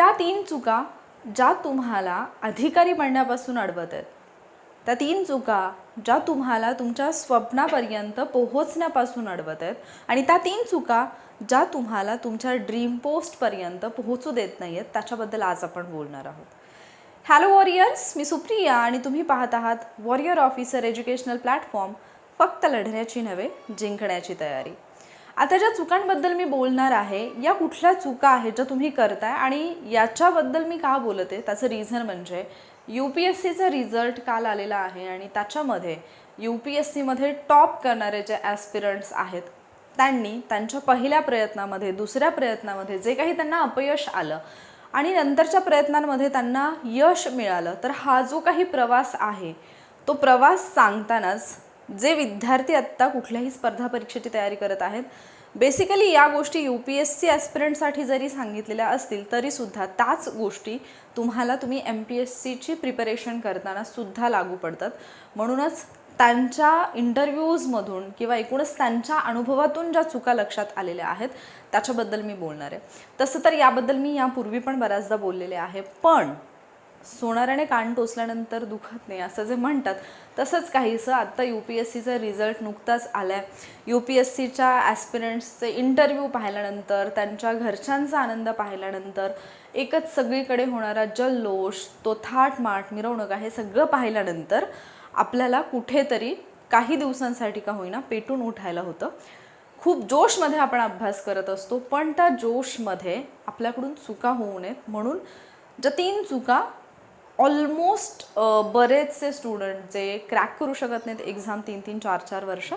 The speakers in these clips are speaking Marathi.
त्या तीन चुका ज्या तुम्हाला अधिकारी बनण्यापासून अडवत आहेत त्या तीन चुका ज्या तुम्हाला तुमच्या स्वप्नापर्यंत पोहोचण्यापासून अडवत आहेत आणि त्या तीन चुका ज्या तुम्हाला तुमच्या ड्रीम पोस्टपर्यंत पोहोचू देत नाही आहेत त्याच्याबद्दल आज आपण बोलणार आहोत. हॅलो वॉरियर्स मी सुप्रिया आणि तुम्ही पाहत आहात वॉरियर ऑफिसर एज्युकेशनल प्लॅटफॉर्म फक्त लढण्याची नव्हे जिंकण्याची तयारी. आता ज्या चुकांबद्दल मी बोलणार आहे या कुठल्या चुका आहेत ज्या तुम्ही करताय आणि याच्याबद्दल मी का बोलते त्याचं रिझन म्हणजे यू पी एस सीचा रिझल्ट काल आलेला आहे आणि त्याच्यामध्ये यू पी एस सीमध्ये टॉप करणारे जे ॲस्पिरंट्स आहेत त्यांनी त्यांच्या पहिल्या प्रयत्नामध्ये दुसऱ्या प्रयत्नामध्ये जे काही त्यांना अपयश आलं आणि नंतरच्या प्रयत्नांमध्ये त्यांना यश मिळालं तर हा जो काही प्रवास आहे तो प्रवास सांगतानाच जे विद्यार्थी आत्ता कुठल्याही स्पर्धा परीक्षेची तयारी करत आहेत बेसिकली या गोष्टी यू पी एस सी ॲस्पिरंटसाठी जरी सांगितलेल्या असतील तरीसुद्धा त्याच गोष्टी तुम्हाला तुम्ही एम पी एस सीची प्रिपरेशन करताना सुद्धा लागू पडतात. म्हणूनच त्यांच्या इंटरव्ह्यूजमधून किंवा एकूणच त्यांच्या अनुभवातून ज्या चुका लक्षात आलेल्या आहेत त्याच्याबद्दल मी बोलणार आहे. तसं तर याबद्दल मी यापूर्वी पण बऱ्याचदा बोललेले आहे पण सोनाराने कान टोचल्यानंतर दुखत नाही असं जे म्हणतात. तसंच काहीसं आत्ता यू पी एस सीचा रिझल्ट नुकताच आला आहे यू पी एस सीच्या ॲस्पिरंट्सचे इंटरव्ह्यू पाहिल्यानंतर त्यांच्या घरच्यांचा आनंद पाहिल्यानंतर एकच सगळीकडे होणारा जल्लोष तो थाटमाट मिरवणूक हे सगळं पाहिल्यानंतर आपल्याला कुठेतरी काही दिवसांसाठी का होईना पेटून उठायला होतं. खूप जोशमध्ये आपण अभ्यास करत असतो पण त्या जोशमध्ये आपल्याकडून चुका होऊ नयेत. म्हणून ज्या तीन चुका ऑलमोस्ट बरेचसे स्टुडंट जे क्रॅक करू शकत नाहीत एक्झाम तीन तीन चार चार वर्ष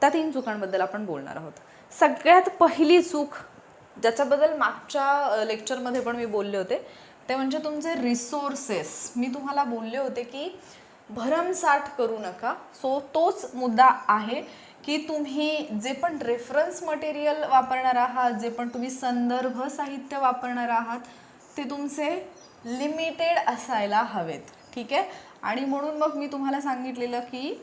त्या तीन चुकांबद्दल आपण बोलणार आहोत. सगळ्यात पहिली चूक ज्याच्याबद्दल मागच्या लेक्चरमध्ये पण मी बोलले होते ते म्हणजे तुमचे रिसोर्सेस मी तुम्हाला बोलले होते की भरमसाठ करू नका. सो तोच मुद्दा आहे की तुम्ही जे पण रेफरन्स मटेरियल वापरणार आहात जे पण तुम्ही संदर्भ साहित्य वापरणार आहात ते तुमचे लिमिटेड असायला हवेत. ठीक आहे? आणि म्हणून मग मी तुम्हाला सांगितलेलं की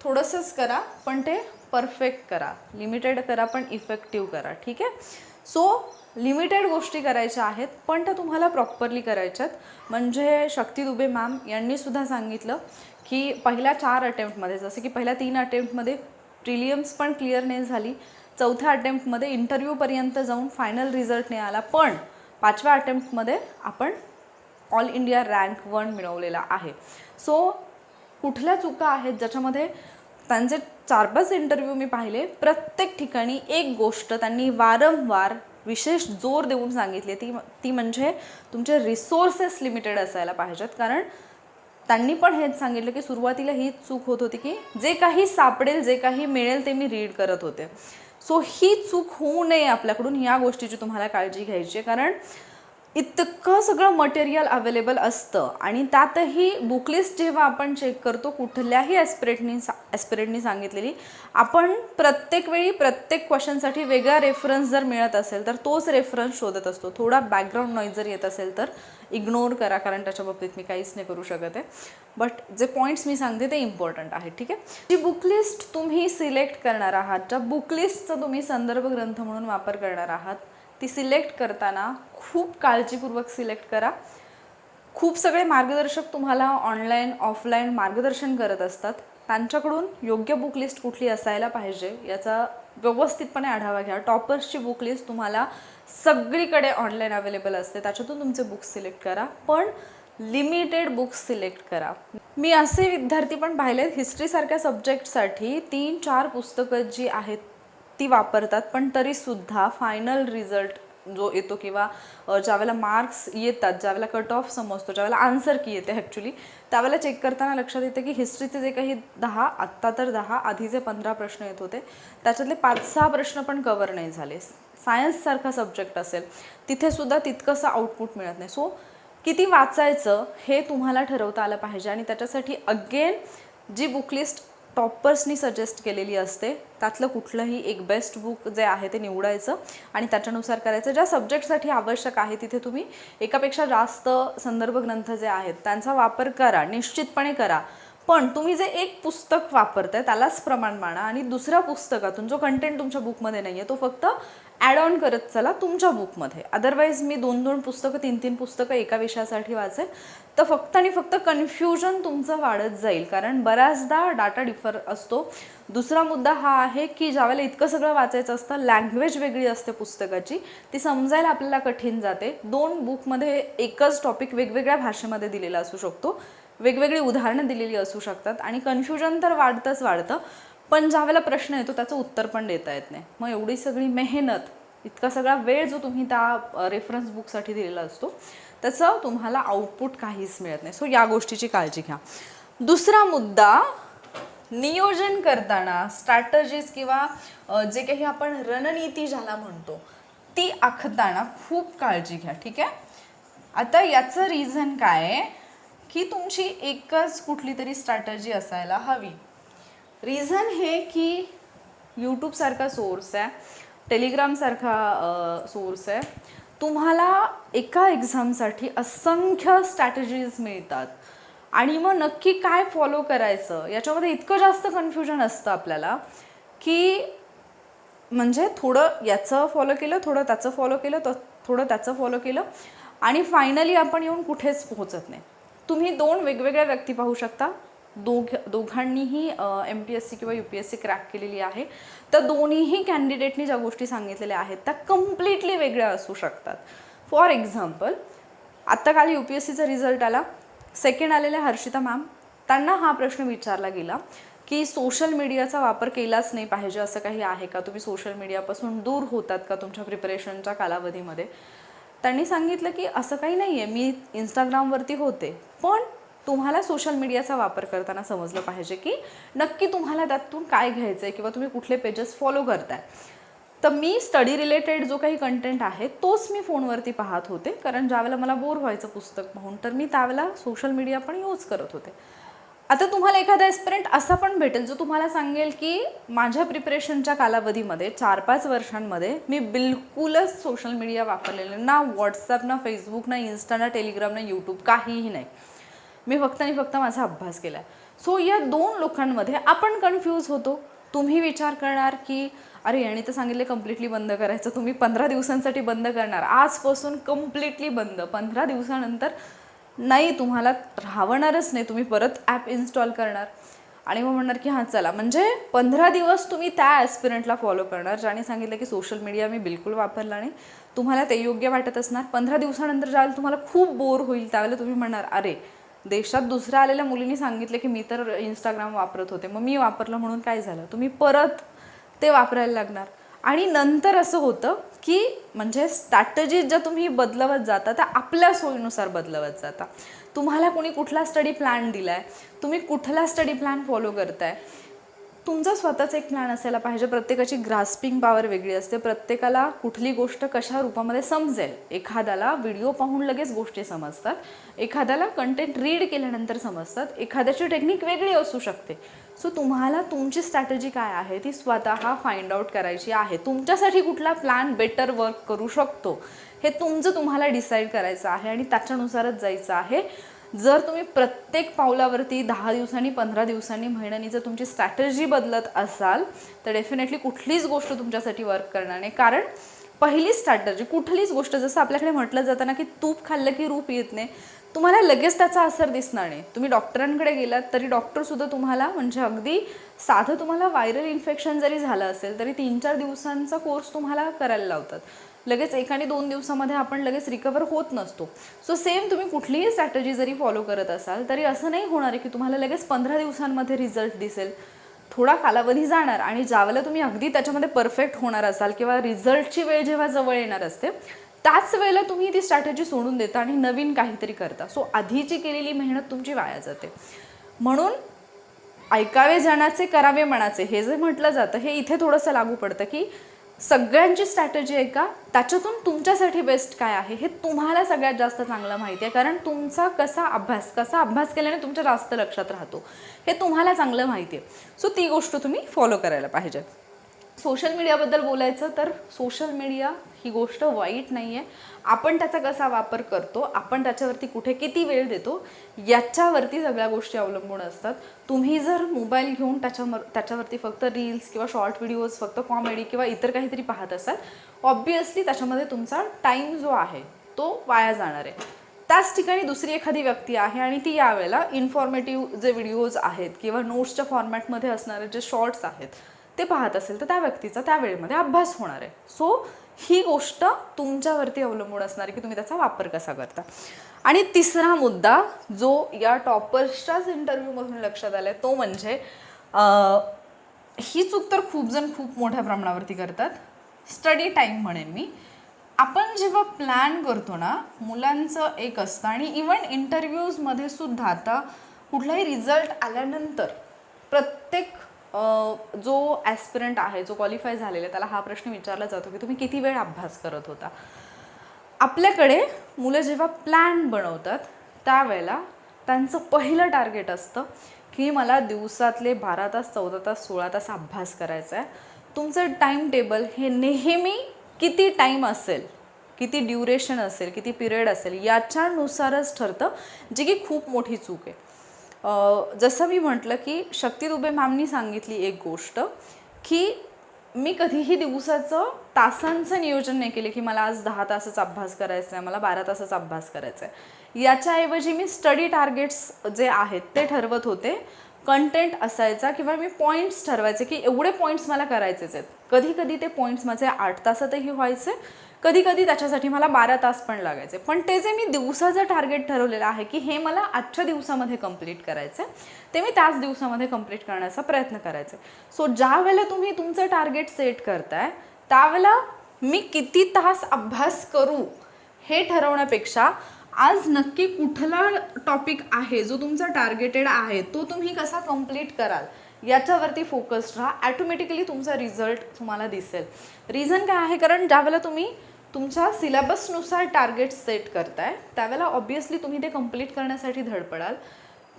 थोडंसंच करा पण ते परफेक्ट करा. लिमिटेड करा पण इफेक्टिव्ह करा. ठीक आहे? सो लिमिटेड गोष्टी करायच्या आहेत पण त्या तुम्हाला प्रॉपरली करायच्यात म्हणजे शक्ती दुबे मॅम यांनीसुद्धा सांगितलं की पहिल्या चार अटेम्प्टमध्ये जसं की पहिल्या तीन अटेम्प्टमध्ये प्रिलियम्स पण क्लिअर नाही झाली. चौथ्या अटेम्प्टमध्ये इंटरव्ह्यूपर्यंत जाऊन फायनल रिझल्ट नाही आला. पण पाचव्या अटेम्प्टमध्ये आपण ऑल इंडिया रँक वन मिळवलेला आहे. सो कुठल्या चुका आहेत? ज्याच्यामध्ये त्यांचे चार पाच इंटरव्ह्यू मी पाहिले. प्रत्येक ठिकाणी एक गोष्ट त्यांनी वारंवार विशेष जोर देऊन सांगितली. ती ती म्हणजे तुमचे रिसोर्सेस लिमिटेड असायला पाहिजेत. कारण त्यांनी पण हेच सांगितलं की सुरुवातीला ही चूक होत होती की जे काही सापडेल जे काही मिळेल ते मी रीड करत होते. सो ही चूक होऊ नये आपल्याकडून या गोष्टीची तुम्हाला काळजी घ्यायची आहे. कारण इतकं सगळं मटेरियल अवेलेबल असतं आणि त्यातही बुकलिस्ट जेव्हा आपण चेक करतो कुठल्याही ॲस्पिरेटनी सा ॲस्पिरेटनी सांगितलेली आपण प्रत्येक वेळी प्रत्येक क्वेश्चनसाठी वेगळा रेफरन्स जर मिळत असेल तर तोच रेफरन्स शोधत असतो. थोडा बॅकग्राऊंड नॉईज जर येत असेल तर इग्नोर करा कारण त्याच्या बाबतीत मी काहीच नाही करू शकत आहे. बट जे पॉईंट्स मी सांगते ते इम्पॉर्टंट आहेत ठीक आहे? जी बुकलिस्ट तुम्ही सिलेक्ट करणार आहात ज्या बुकलिस्टचा तुम्ही संदर्भ ग्रंथ म्हणून वापर करणार आहात ती सिलेक्ट करताना खूप काळजीपूर्वक सिलेक्ट करा. खूप सगळे मार्गदर्शक तुम्हाला ऑनलाईन ऑफलाईन मार्गदर्शन करत असतात. त्यांच्याकडून योग्य बुक लिस्ट कुठली असायला पाहिजे याचा व्यवस्थितपणे आढावा घ्या. टॉपर्सची बुक लिस्ट तुम्हाला सगळीकडे ऑनलाईन अवेलेबल असते. त्याच्यातून तुमचे बुक्स सिलेक्ट करा. पण लिमिटेड बुक्स सिलेक्ट करा. मी असे विद्यार्थी पण पाहिलेत हिस्ट्रीसारख्या सब्जेक्टसाठी तीन चार पुस्तकं जी आहेत ती वापरतात. पण तरीसुद्धा फायनल रिझल्ट जो येतो किंवा ज्यावेळेला मार्क्स येतात ज्यावेळेला कट ऑफ समजतो ज्यावेळेला आन्सर की येते ॲक्च्युली त्यावेळेला चेक करताना लक्षात येतं की हिस्ट्रीचे जे काही दहा आत्ता तर दहा आधीचे पंधरा प्रश्न येत होते त्याच्यातले पाच सहा प्रश्न पण कवर नाही झाले. सायन्ससारखा सब्जेक्ट असेल तिथेसुद्धा तितकंसं आउटपुट मिळत नाही. सो किती वाचायचं हे तुम्हाला ठरवता आलं पाहिजे आणि त्याच्यासाठी अगेन जी बुकलिस्ट टॉपर्सनी सजेस्ट केलेली असते त्यातलं कुठलंही एक बेस्ट बुक जे आहे ते निवडायचं आणि त्याच्यानुसार करायचं. ज्या सब्जेक्टसाठी आवश्यक आहे तिथे तुम्ही एकापेक्षा जास्त संदर्भ ग्रंथ जे आहेत त्यांचा वापर करा निश्चितपणे करा. पण तुम्ही जे एक पुस्तक वापरताय त्यालाच प्रमाण माना आणि दुसऱ्या पुस्तकातून जो कंटेंट तुमच्या बुकमध्ये नाही आहे तो फक्त ॲड ऑन करत चला तुमच्या बुकमध्ये अदरवाईज मी दोन दोन पुस्तकं तीन तीन पुस्तकं एका विषयासाठी वाचेल तर फक्त आणि फक्त कन्फ्युजन तुमचं वाढत जाईल. कारण बऱ्याचदा डाटा डिफर असतो. दुसरा मुद्दा हा आहे की ज्यावेळेला इतकं सगळं वाचायचं असतं लँग्वेज वेगळी असते पुस्तकाची. ती समजायला आपल्याला कठीण जाते. दोन बुकमध्ये एकच टॉपिक वेगवेगळ्या भाषेमध्ये दिलेला असू शकतो. वेगवेगळी उदाहरणं दिलेली असू शकतात. आणि कन्फ्युजन तर वाढतंच वाढतं. पण ज्यावेळेला प्रश्न येतो त्याचं उत्तर पण देता येत नाही. मग एवढी सगळी मेहनत इतका सगळा वेळ जो तुम्ही त्या रेफरन्स बुकसाठी दिलेला असतो त्याचं तुम्हाला आउटपुट काहीच मिळत नाही. सो या गोष्टीची काळजी घ्या. दुसरा मुद्दा नियोजन करताना स्ट्रॅटजीज किंवा जे काही आपण रणनीती ज्याला म्हणतो ती आखताना खूप काळजी घ्या ठीक आहे? आता याचं रिझन काय आहे की तुमची एकच कुठली तरी स्ट्रॅटजी असायला हवी. रिझन हे की यूट्यूबसारखा सोर्स आहे टेलिग्रामसारखा सोर्स आहे. तुम्हाला एका एक्झामसाठी असंख्य स्ट्रॅटेजीज मिळतात. आणि मग नक्की काय फॉलो करायचं याच्यामध्ये इतकं जास्त कन्फ्युजन असतं आपल्याला की म्हणजे थोडं याचं फॉलो केलं थोडं त्याचं फॉलो केलं तर थोडं त्याचं फॉलो केलं आणि फायनली आपण येऊन कुठेच पोहोचत नाही. तुम्ही दोन वेगवेगळ्या व्यक्ती पाहू शकता. दोघ दोघांनीही एम पी एस सी किंवा U P S C crack केलेली आहे. तर दोन्हीही कॅन्डिडेटनी ज्या गोष्टी सांगितलेल्या आहेत त्या कम्प्लिटली वेगळ्या असू शकतात. फॉर एक्झाम्पल आत्ता काल यू पी एस सीचा रिझल्ट आला. सेकंड आलेल्या हर्षिता मॅम त्यांना हा प्रश्न विचारला गेला की सोशल मीडियाचा वापर केलाच नाही पाहिजे असं काही आहे का? तुम्ही सोशल मीडियापासून दूर होतात का तुमच्या प्रिपरेशनच्या कालावधीमध्ये? त्यांनी सांगितलं की असं काही नाही आहे मी इंस्टाग्रामवरती होते. पण तुम्हाला सोशल मीडियाचा वापर करताना समजलं पाहिजे की नक्की तुम्हाला त्यातून काय घ्यायचं आहे किंवा तुम्ही कुठले पेजेस फॉलो करताय. तर मी स्टडी रिलेटेड जो काही कंटेंट आहे तोच मी फोनवरती पाहत होते. कारण ज्यावेळेला मला बोर व्हायचं पुस्तक पाहून तर मी त्यावेळेला सोशल मीडिया पण यूज करत होते. आता तुम्हाला एखादा एस्पिरंट असा पण भेटेल जो तुम्हाला सांगेल की माझ्या प्रिपरेशनच्या कालावधीमध्ये चार पाच वर्षांमध्ये मी बिलकुलच सोशल मीडिया वापरलेलं ना व्हॉट्सअप ना फेसबुक ना इन्स्टा ना टेलिग्राम ना यूट्यूब काहीही नाही. मी फक्त आणि फक्त माझा अभ्यास केला आहे सो या दोन लोकांमध्ये आपण कन्फ्यूज होतो. तुम्ही विचार करणार की अरे याने तर सांगितले कम्प्लिटली बंद करायचं. तुम्ही पंधरा दिवसांसाठी बंद करणार. आजपासून कम्प्लिटली बंद. पंधरा दिवसानंतर नाही तुम्हाला राहणारच नाही. तुम्ही परत ॲप इन्स्टॉल करणार. आणि मग म्हणणार की हां चला. म्हणजे पंधरा दिवस तुम्ही त्या ॲस्पिरंटला फॉलो करणार ज्याने सांगितलं की सोशल मीडिया मी बिलकुल वापरला नाही. तुम्हाला ते योग्य वाटत असणार. पंधरा दिवसानंतर ज्यावेळेला तुम्हाला खूप बोर होईल त्यावेळेला तुम्ही म्हणणार अरे देशात दुसऱ्या आलेल्या मुलींनी सांगितलं की मी तर इंस्टाग्राम वापरत होते. मग मी वापरलं म्हणून काय झालं? तुम्ही परत ते वापरायला लागणार. आणि नंतर असं होतं की म्हणजे स्ट्रॅटजीज ज्या तुम्ही बदलवत जाता त्या आपल्या सोयीनुसार बदलवत जाता. तुम्हाला कोणी कुठला स्टडी प्लॅन दिला आहे तुम्ही कुठला स्टडी प्लॅन फॉलो करताय? तुमचा स्वतःचा एक प्लॅन असायला पाहिजे. प्रत्येकाची ग्रास्पिंग पॉवर वेगळी असते. प्रत्येकाला कुठली गोष्ट कशा रूपामध्ये समजेल? एखाद्याला व्हिडिओ पाहून लगेच गोष्टी समजतात. एखाद्याला कंटेंट रीड केल्यानंतर समजतात. एखाद्याची टेक्निक वेगळी असू शकते. सो तुम्हाला तुमची स्ट्रॅटजी काय आहे? ती स्वतः फाइंड आउट करायची आहे. तुमच्यासाठी कुठला प्लॅन बेटर वर्क करू शकतो? हे तुमचं तुम्हाला डिसाईड करायचं आहे आणि त्याच्यानुसारच जायचं आहे. जर तुम्ही प्रत्येक पावलावरती दहा दिवसांनी पंधरा दिवसांनी महिन्यांनी जर तुमची स्ट्रॅटजी बदलत असाल तर डेफिनेटली कुठलीच गोष्ट तुमच्यासाठी वर्क करणार नाही. कारण पहिली स्ट्रॅटर्जी कुठलीच गोष्ट जसं आपल्याकडे म्हटलं जातं ना की तूप खाल्लं की रूप येत नाही तुम्हाला लगेच त्याचा असर दिसणार नाही. तुम्ही डॉक्टरांकडे गेलात तरी डॉक्टरसुद्धा तुम्हाला म्हणजे अगदी साधं तुम्हाला व्हायरल इन्फेक्शन जरी झालं असेल तरी तीन चार दिवसांचा कोर्स तुम्हाला करायला लावतात. लगेच एक आणि दोन दिवसामध्ये आपण लगेच रिकवर होत नसतो. सो सेम तुम्ही कुठलीही स्ट्रॅटजी जरी फॉलो करत असाल तरी असं नाही होणार आहे की तुम्हाला लगेच पंधरा दिवसांमध्ये रिझल्ट दिसेल. थोडा कालावधी जाणार आणि ज्यावेळेला तुम्ही अगदी त्याच्यामध्ये परफेक्ट होणार असाल किंवा रिझल्टची वेळ जेव्हा जवळ येणार असते त्याच वेळेला तुम्ही ती स्ट्रॅटेजी सोडून देता आणि नवीन काहीतरी करता. सो आधीची केलेली मेहनत तुमची वाया जाते. म्हणून ऐकावे जाण्याचे करावे मनाचे हे जे म्हटलं जातं हे इथे थोडंसं लागू पडतं की सगळ्यांची स्ट्रॅटेजी आहे का? त्याच्यातून तुमच्यासाठी बेस्ट काय आहे? हे तुम्हाला सगळ्यात जास्त चांगलं माहिती आहे. कारण तुमचा कसा अभ्यास कसा अभ्यास केल्याने तुमच्या जास्त लक्षात राहतो. हे तुम्हाला चांगलं माहिती आहे. सो ती गोष्ट तुम्ही फॉलो करायला पाहिजे. सोशल मीडियाबद्दल बोलायचं तर सोशल मीडिया ही गोष्ट वाईट नाही आहे आपण त्याचा कसा वापर करतो आपण त्याच्यावरती कुठे किती वेळ देतो याच्यावरती सगळ्या गोष्टी अवलंबून असतात. तुम्ही जर मोबाईल घेऊन त्याच्यावर त्याच्यावरती फक्त रील्स किंवा शॉर्ट व्हिडिओज फक्त कॉमेडी किंवा इतर काहीतरी पाहत असाल ऑब्वियसली त्याच्यामध्ये तुमचा टाईम जो आहे तो वाया जाणार आहे. त्याच ठिकाणी दुसरी एखादी व्यक्ती आहे आणि ती यावेळेला इन्फॉर्मेटिव्ह जे व्हिडिओज आहेत किंवा नोट्सच्या फॉर्मॅटमध्ये असणारे जे शॉर्ट्स आहेत ते पाहत असेल तर त्या व्यक्तीचा त्या वेळेमध्ये अभ्यास होणार आहे. सो ही गोष्ट तुमच्यावरती अवलंबून असणार आहे की तुम्ही त्याचा वापर कसा करता. आणि तिसरा मुद्दा जो या टॉपर्सच्याच इंटरव्ह्यूमधून लक्षात आलाय तो म्हणजे ही चूक तर खूप जण खूप मोठ्या प्रमाणावरती करतात. स्टडी टाईम म्हणेन मी. आपण जेव्हा प्लॅन करतो ना मुलांचं एक असतं आणि इवन इंटरव्ह्यूजमध्ये सुद्धा आता कुठलाही रिझल्ट आल्यानंतर प्रत्येक जो ॲस्पिरंट आहे जो क्वालिफाय झालेला आहे त्याला हा प्रश्न विचारला जातो की तुम्ही किती वेळ अभ्यास करत होता? आपल्याकडे मुलं जेव्हा प्लॅन बनवतात त्यावेळेला त्यांचं पहिलं टार्गेट असतं की मला दिवसातले बारा तास चौदा तास सोळा तास अभ्यास करायचा आहे. तुमचं टाईम टेबल हे नेहमी किती टाईम असेल किती ड्युरेशन असेल किती पिरियड असेल याच्यानुसारच ठरतं जी की खूप मोठी चूक आहे. जसं मी म्हटलं की शक्ती दुबे मॅमनी सांगितली एक गोष्ट की मी कधीही दिवसाचं तासांचं नियोजन नाही केले की मला आज दहा तासच अभ्यास करायचा आहे मला बारा तासच अभ्यास करायचा आहे याच्याऐवजी मी स्टडी टार्गेट्स जे आहेत ते ठरवत होते. कंटेंट असायचा किंवा मी पॉईंट्स ठरवायचे की एवढे पॉईंट्स मला करायचेच आहेत. कधी कधी ते पॉईंट्स माझे आठ तासातही व्हायचे कधी कधी त्याच्यासाठी मला बारा तास पण लागायचे. पण ते जे मी दिवसाचं टार्गेट ठरवलेलं आहे की हे मला आजच्या दिवसामध्ये कंप्लीट करायचं आहे ते मी त्याच दिवसामध्ये कंप्लीट करण्याचा प्रयत्न करायचे. सो ज्या वेळेला तुम्ही तुमचं टार्गेट सेट करताय त्यावेळेला मी किती तास अभ्यास करू हे ठरवण्यापेक्षा आज नक्की कुठला टॉपिक आहे जो तुमचा टार्गेटेड आहे तो तुम्ही कसा कंप्लीट कराल याच्यावरती फोकस्ड राहा. ॲटोमॅटिकली तुमचा रिझल्ट तुम्हाला दिसेल. रिझन काय आहे? कारण ज्यावेळेला तुम्ही तुमच्या सिलेबसनुसार टार्गेट सेट करताय त्यावेळेला ऑब्वियसली तुम्ही ते कंप्लीट करण्यासाठी धडपडाल.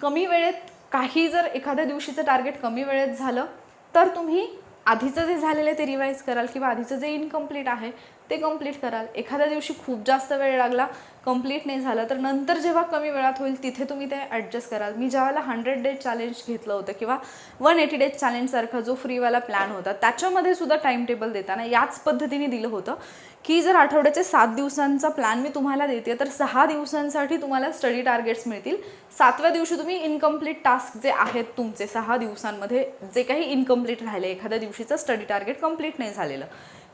कमी वेळेत काही जर एखाद्या दिवशीचं टार्गेट कमी वेळेत झालं तर तुम्ही आधीचं जे झालेलं आहे ते रिवाईज कराल किंवा आधीचं जे इनकम्प्लीट आहे ते कंप्लीट कराल. एखाद्या दिवशी खूप जास्त वेळ लागला कंप्लीट नाही झालं तर नंतर जेव्हा कमी वेळात होईल तिथे तुम्ही ते ॲडजस्ट कराल. मी ज्यावेळेला हंड्रेड डेज चॅलेंज घेतलं होतं किंवा वन एटी डेज चॅलेंजसारखा जो फ्रीवाला प्लॅन होता त्याच्यामध्ये सुद्धा टाईम टेबल देताना याच पद्धतीने दिलं होतं की जर आठवड्याचे सात दिवसांचा प्लॅन मी तुम्हाला देते तर सहा दिवसांसाठी तुम्हाला स्टडी टार्गेट्स मिळतील. सातव्या दिवशी तुम्ही इनकम्प्लीट टास्क जे आहेत तुमचे सहा दिवसांमध्ये जे काही इनकम्प्लीट राहिले एखाद्या दिवशीचं स्टडी टार्गेट कंप्लीट नाही झालेलं.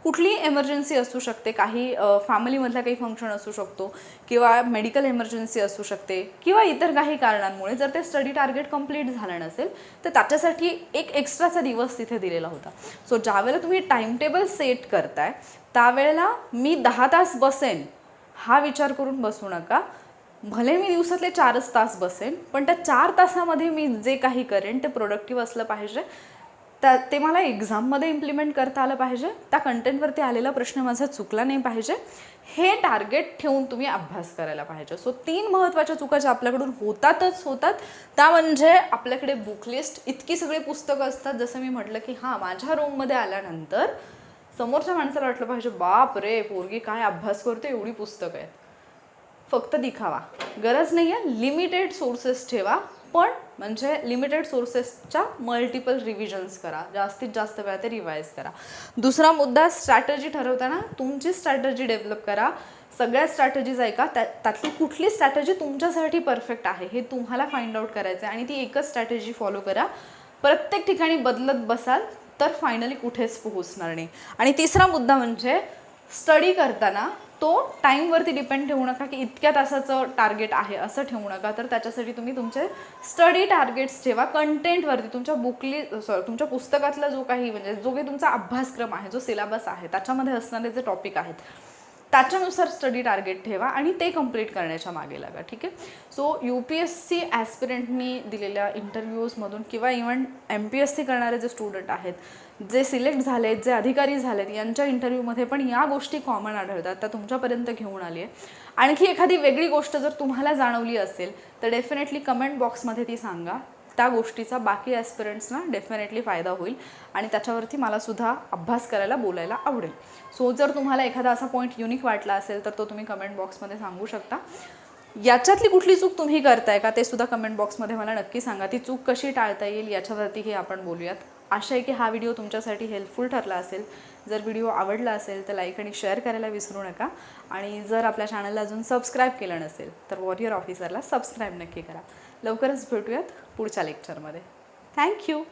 कुठलीही एमर्जन्सी असू शकते? काही फॅमिलीमधला काही फंक्शन असू शकतो किंवा मेडिकल एमर्जन्सी असू शकते किंवा इतर काही कारणांमुळे जर ते स्टडी टार्गेट कंप्लीट झालं नसेल तर त्याच्यासाठी एक एक्स्ट्राचा दिवस तिथे दिलेला होता. सो ज्यावेळेला तुम्ही टाइम टेबल सेट करताय त्यावेळेला मी दहा तास बसेन हा विचार करून बसू नका. भले मी दिवसातले चारच तास बसेन पण त्या चार तासामध्ये मी जे काही करेन ते प्रोडक्टिव्ह असलं पाहिजे. त्या ते मला एक्झाममध्ये इम्प्लिमेंट करता आलं पाहिजे. त्या कंटेंटवरती आलेला प्रश्न माझा चुकला नाही पाहिजे. हे टार्गेट ठेवून तुम्ही अभ्यास करायला पाहिजे. सो तीन महत्त्वाच्या चुका ज्या आपल्याकडून होतातच होतात त्या म्हणजे आपल्याकडे बुकलिस्ट इतकी सगळी पुस्तकं असतात. जसं मी म्हटलं की हां माझ्या रूममध्ये आल्यानंतर समोरच्या माणसाला वाटलं पाहिजे बाप रे पोरगी काय अभ्यास करते एवढी पुस्तकं आहेत. फक्त दिखावा. गरज नाही आहे लिमिटेड सोर्सेस ठेवा. पण म्हणजे लिमिटेड सोर्सेसच्या मल्टिपल रिव्हिजन्स करा. जास्तीत जास्त वेळा ते रिवाईज करा. दुसरा मुद्दा स्ट्रॅटजी ठरवताना तुमची स्ट्रॅटजी डेव्हलप करा. सगळ्या स्ट्रॅटजीज ऐका. त्या त्यातली कुठली स्ट्रॅटजी तुमच्यासाठी परफेक्ट आहे हे तुम्हाला फाइंड आउट करायचं आहे आणि ती एकच स्ट्रॅटजी फॉलो करा. प्रत्येक ठिकाणी बदलत बसाल तर फायनली कुठेच पोहोचणार नाही. आणि तिसरा मुद्दा म्हणजे स्टडी करताना तो टाईमवरती डिपेंड ठेवू नका की इतक्या तासाचं टार्गेट आहे असं ठेवू नका. तर त्याच्यासाठी तुम्ही तुमचे स्टडी टार्गेट्स ठेवा कंटेंटवरती तुमच्या बुकली सॉरी तुमच्या पुस्तकातला जो काही म्हणजे जो काही तुमचा अभ्यासक्रम आहे जो सिलेबस आहे त्याच्यामध्ये असणारे जे टॉपिक आहेत त्याच्यानुसार स्टडी टार्गेट ठेवा आणि ते कंप्लीट करण्याच्या मागे लागा ठीक आहे? So U P S C ॲस्पिरंटनी दिलेल्या इंटरव्ह्यूजमधून किंवा even M P S C करणारे जे स्टुडंट आहेत जे सिलेक्ट झालेत जे अधिकारी झालेत यांच्या इंटरव्ह्यूमध्ये पण या गोष्टी कॉमन आढळतात त्या तुमच्यापर्यंत घेऊन आली आहे. आणखी एखादी वेगळी गोष्ट जर तुम्हाला जाणवली असेल तर डेफिनेटली कमेंट बॉक्समध्ये ती सांगा. त्या गोष्टीचा बाकी ॲस्पिरंट्सना डेफिनेटली फायदा होईल. आणि त्याच्यावरती मला सुद्धा अभ्यास करायला बोलायला आवडेल. सो जर तुम्हाला एखादा असा पॉईंट युनिक वाटला असेल तर तो तुम्ही कमेंट बॉक्समध्ये सांगू शकता. याच्यातली कुठली चूक तुम्ही करताय का ते सुद्धा कमेंट बॉक्समध्ये मला नक्की सांगा. ती चूक कशी टाळता येईल याच्यावरतीही आपण बोलूयात. आशा आहे की हा व्हिडिओ तुमच्यासाठी हेल्पफुल ठरला असेल. जर व्हिडिओ आवडला असेल तर लाईक आणि शेअर करायला विसरू नका. आणि जर आपल्या चॅनलला अजून सबस्क्राईब केलं नसेल तर वॉरियर ऑफिसरला सबस्क्राईब नक्की करा. लवकरच भेटूयात पुढच्या लेक्चरमध्ये थँक्यू